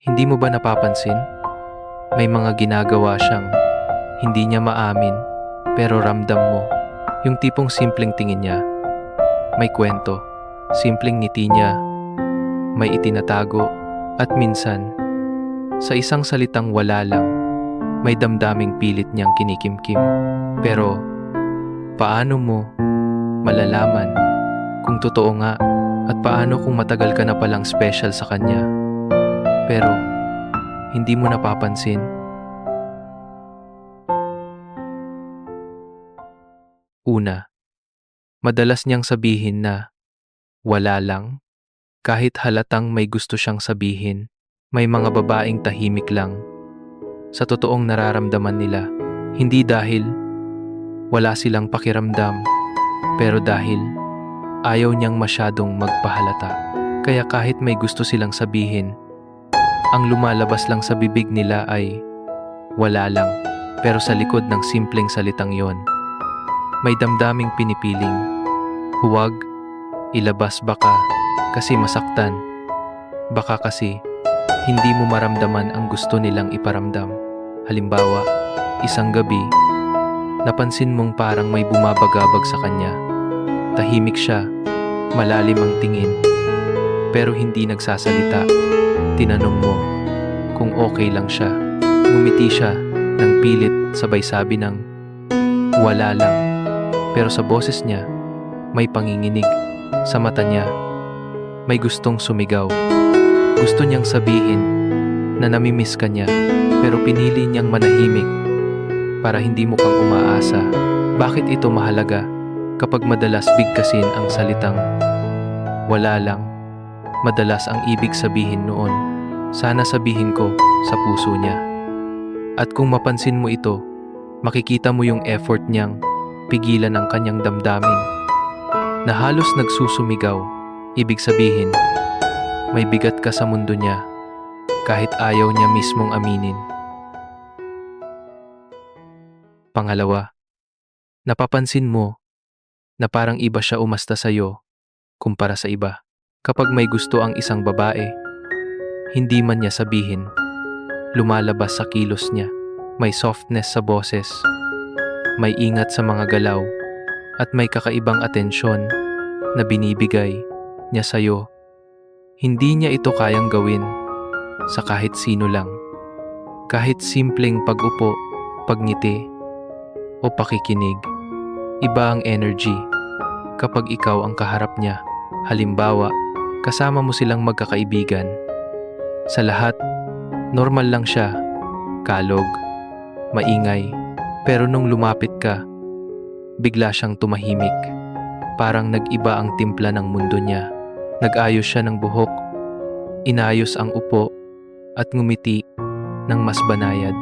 Hindi mo ba napapansin? May mga ginagawa siyang hindi niya maamin pero ramdam mo. Yung tipong simpleng tingin niya. May kwento. Simpleng ngiti niya. May itinatago. At minsan, sa isang salitang wala lang, may damdaming pilit niyang kinikimkim. Pero, paano mo malalaman kung totoo nga at paano kung matagal ka na palang special sa kanya? Pero, hindi mo napapansin. Una, madalas niyang sabihin na wala lang. Kahit halatang may gusto siyang sabihin, may mga babaeng tahimik lang. Sa totoong nararamdaman nila, hindi dahil wala silang pakiramdam, pero dahil ayaw niyang masyadong magpahalata. Kaya kahit may gusto silang sabihin, ang lumalabas lang sa bibig nila ay wala lang, pero sa likod ng simpleng salitang yon, may damdaming pinipiling, huwag, ilabas baka, kasi masaktan, baka kasi hindi mo maramdaman ang gusto nilang iparamdam. Halimbawa, isang gabi, napansin mong parang may bumabagabag sa kanya. Tahimik siya, malalim ang tingin, pero hindi nagsasalita. Tinanong mo kung okay lang siya. Ngumiti siya ng pilit sabay sabi ng wala lang. Pero sa boses niya, may panginginig. Sa mata niya, may gustong sumigaw. Gusto niyang sabihin na namimiss ka niya pero pinili niyang manahimik para hindi mo kang umaasa. Bakit ito mahalaga kapag madalas bigkasin ang salitang wala lang? Madalas ang ibig sabihin noon, sana sabihin ko sa puso niya. At kung mapansin mo ito, makikita mo yung effort niyang pigilan ang kanyang damdamin na halos nagsusumigaw. Ibig sabihin, may bigat ka sa mundo niya kahit ayaw niya mismong aminin. Pangalawa, napapansin mo na parang iba siya umasta sa'yo kumpara sa iba. Kapag may gusto ang isang babae, hindi man niya sabihin, lumalabas sa kilos niya. May softness sa boses, may ingat sa mga galaw, at may kakaibang atensyon na binibigay niya sa'yo. Hindi niya ito kayang gawin sa kahit sino lang. Kahit simpleng pag-upo, pagngiti, o pakikinig. Iba ang energy kapag ikaw ang kaharap niya. Halimbawa, kasama mo silang magkakaibigan. Sa lahat, normal lang siya. Kalog, maingay, pero nung lumapit ka, bigla siyang tumahimik. Parang nag-iba ang timpla ng mundo niya. Nag-ayos siya ng buhok, inayos ang upo, at ngumiti ng mas banayad.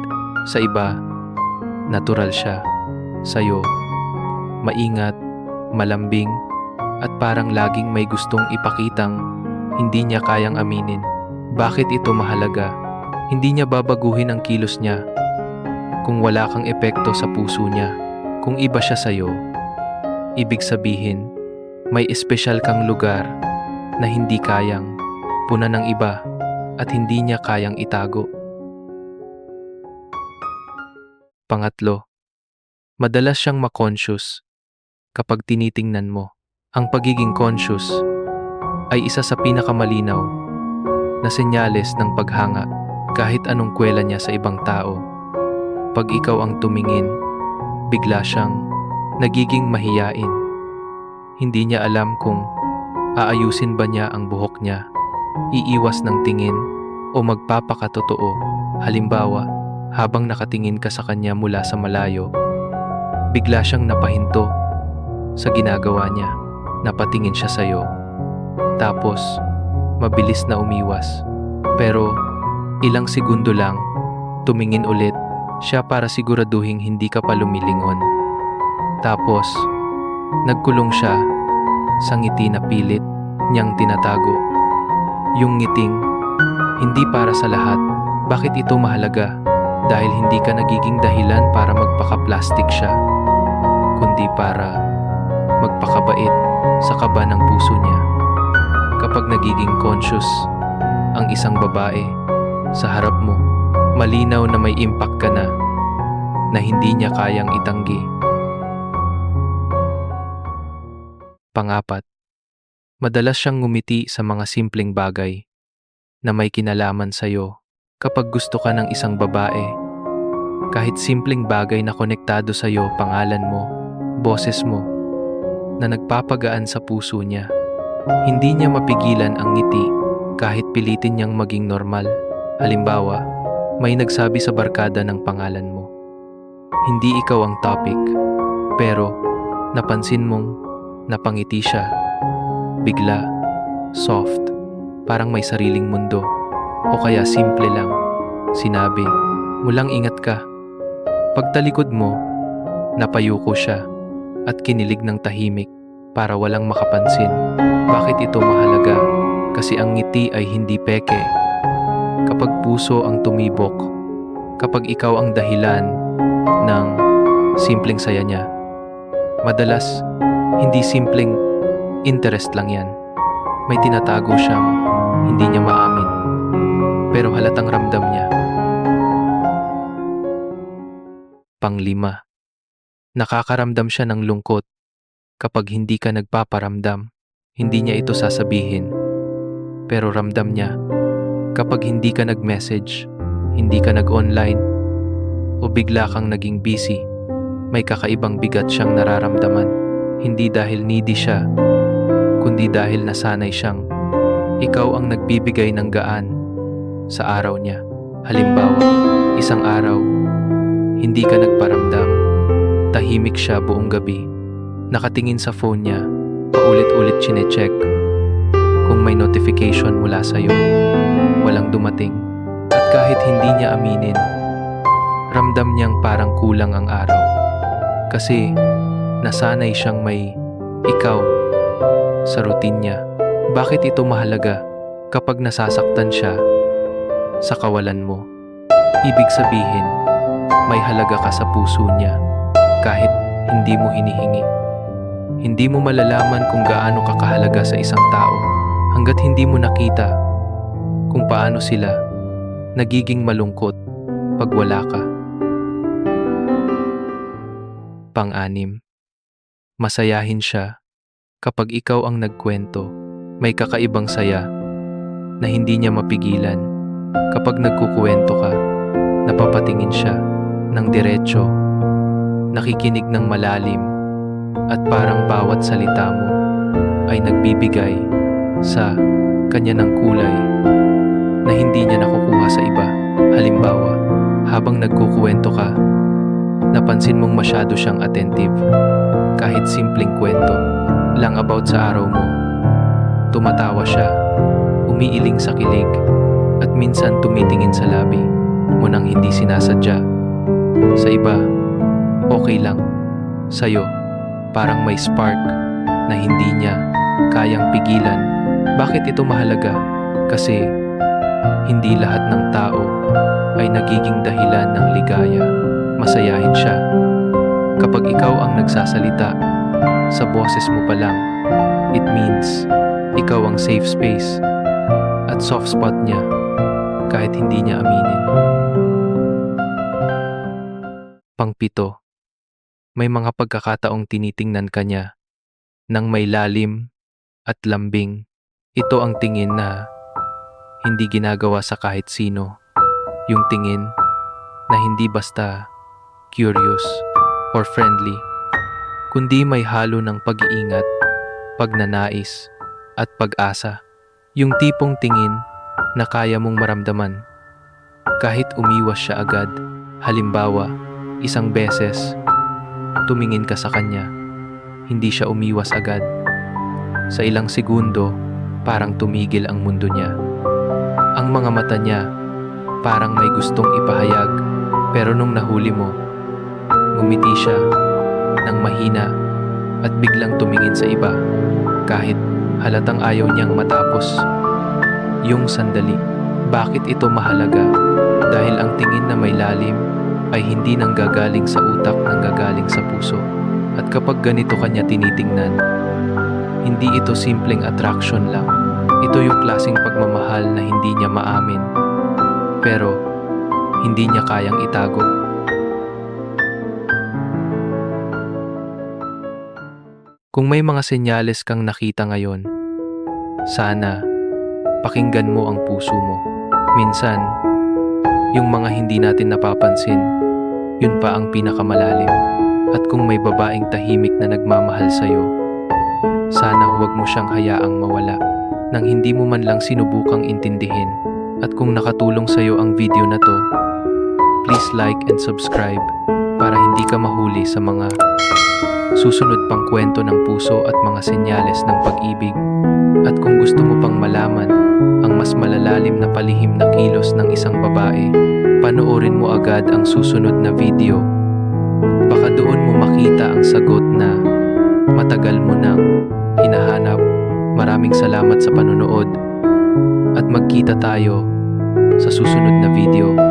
Sa iba, natural siya. Sa'yo, maingat, malambing, at parang laging may gustong ipakitang hindi niya kayang aminin. Bakit ito mahalaga? Hindi niya babaguhin ang kilos niya kung wala kang epekto sa puso niya. Kung iba siya sa'yo, ibig sabihin, may espesyal kang lugar na hindi kayang puna ng iba at hindi niya kayang itago. Pangatlo, madalas siyang makonscious kapag tinitingnan mo. Ang pagiging conscious ay isa sa pinakamalinaw na senyales ng paghanga kahit anong kwela niya sa ibang tao. Pag ikaw ang tumingin, bigla siyang nagiging mahiyain. Hindi niya alam kung aayusin ba niya ang buhok niya, iiwas ng tingin o magpapakatotoo. Halimbawa, habang nakatingin ka sa kanya mula sa malayo, bigla siyang napahinto sa ginagawa niya. Napatingin siya sa'yo. Tapos, mabilis na umiwas. Pero, ilang segundo lang, tumingin ulit siya para siguraduhin hindi ka pa lumilingon. Tapos, nagkulong siya sa ngiti na pilit niyang tinatago. Yung ngiting, hindi para sa lahat. Bakit ito mahalaga? Dahil hindi ka nagiging dahilan para magpaka-plastic siya, kundi para magpakabait sa kaba ng puso niya. Kapag nagiging conscious ang isang babae, Sa harap mo, malinaw na may impact ka na na hindi niya kayang itanggi. Pangapat, madalas siyang ngumiti sa mga simpleng bagay na may kinalaman sa'yo kapag gusto ka ng isang babae. Kahit simpleng bagay na konektado sa'yo, pangalan mo, boses mo, na nagpapagaan sa puso niya. Hindi niya mapigilan ang ngiti kahit pilitin niyang maging normal. Halimbawa, may nagsabi sa barkada ng pangalan mo. Hindi ikaw ang topic, pero napansin mong napangiti siya. Bigla, soft, parang may sariling mundo. O kaya simple lang, sinabi, mulang ingat ka. Pagtalikod mo, napayuko siya at kinilig ng tahimik para walang makapansin. Bakit ito mahalaga? Kasi ang ngiti ay hindi peke. Kapag puso ang tumibok, kapag ikaw ang dahilan ng simpleng saya niya, madalas hindi simpleng interest lang yan. May tinatago siyang hindi niya maamin. Pero halatang ramdam niya. Panglima, nakakaramdam siya ng lungkot kapag hindi ka nagpaparamdam. Hindi niya ito sasabihin. Pero ramdam niya kapag hindi ka nag-message, hindi ka nag-online, o bigla kang naging busy, may kakaibang bigat siyang nararamdaman. Hindi dahil needy siya, kundi dahil nasanay siyang ikaw ang nagbibigay ng gaan sa araw niya. Halimbawa, isang araw, hindi ka nagparamdam, tahimik siya buong gabi, nakatingin sa phone niya, paulit-ulit chinecheck kung may notification mula sa'yo, walang dumating, at kahit hindi niya aminin, ramdam niyang parang kulang ang araw. Kasi nasanay siyang may ikaw sa routine niya. Bakit ito mahalaga kapag nasasaktan siya sa kawalan mo? Ibig sabihin, may halaga ka sa puso niya kahit hindi mo hinihingi. Hindi mo malalaman kung gaano ka kahalaga sa isang tao hanggat hindi mo nakita kung paano sila nagiging malungkot pag wala ka. Pang-anim, masayahin siya kapag ikaw ang nagkwento. May kakaibang saya na hindi niya mapigilan. Kapag nagkukuwento ka, napapatingin siya ng diretsyo, nakikinig ng malalim, at parang bawat salita mo ay nagbibigay sa kanya ng kulay na hindi niya nakukuha sa iba. Halimbawa, habang nagkukuwento ka, napansin mong masyado siyang attentive. Kahit simpleng kwento lang about sa araw mo, tumatawa siya, umiiling sa kilig, at minsan tumitingin sa labi mo nang hindi sinasadya. Sa iba, okay lang. Sa'yo, parang may spark na hindi niya kayang pigilan. Bakit ito mahalaga? Kasi hindi lahat ng tao ay nagiging dahilan ng ligaya. Masayahin siya. Kapag ikaw ang nagsasalita, sa boses mo pa lang, it means ikaw ang safe space at soft spot niya kahit hindi niya aminin. Pangpito, may mga pagkakataong tinitingnan ka niya nang may lalim at lambing. Ito ang tingin na hindi ginagawa sa kahit sino. Yung tingin na hindi basta curious or friendly, kundi may halo ng pag-iingat, pagnanais, at pag-asa. Yung tipong tingin na kaya mong maramdaman. Kahit umiwas siya agad, halimbawa, isang beses, tumingin ka sa kanya, hindi siya umiwas agad. Sa ilang segundo, parang tumigil ang mundo niya. Ang mga mata niya, parang may gustong ipahayag, pero nung nahuli mo, ngumiti siya ng mahina at biglang tumingin sa iba kahit halatang ayaw niyang matapos. Yung sandali, bakit ito mahalaga? Dahil ang tingin na may lalim ay hindi nang gagaling sa utak nang gagaling sa puso. At kapag ganito kanya tinitingnan, hindi ito simpleng attraction lang. Ito yung klaseng pagmamahal na hindi niya maamin. pero hindi niya kayang itago. Kung may mga senyales kang nakita ngayon, sana pakinggan mo ang puso mo. Minsan, yung mga hindi natin napapansin, yun pa ang pinakamalalim. At kung may babaeng tahimik na nagmamahal sa'yo, sana huwag mo siyang hayaang mawala nang hindi mo man lang sinubukang intindihin. At kung nakatulong sa'yo ang video na to, please like and subscribe para hindi ka mahuli sa mga susunod pang kwento ng puso at mga senyales ng pag-ibig. At kung gusto mo pang malaman mas malalalim na palihim na kilos ng isang babae, panoorin mo agad ang susunod na video. Baka doon mo makita ang sagot na matagal mo nang hinahanap. Maraming salamat sa panonood at magkita tayo sa susunod na video.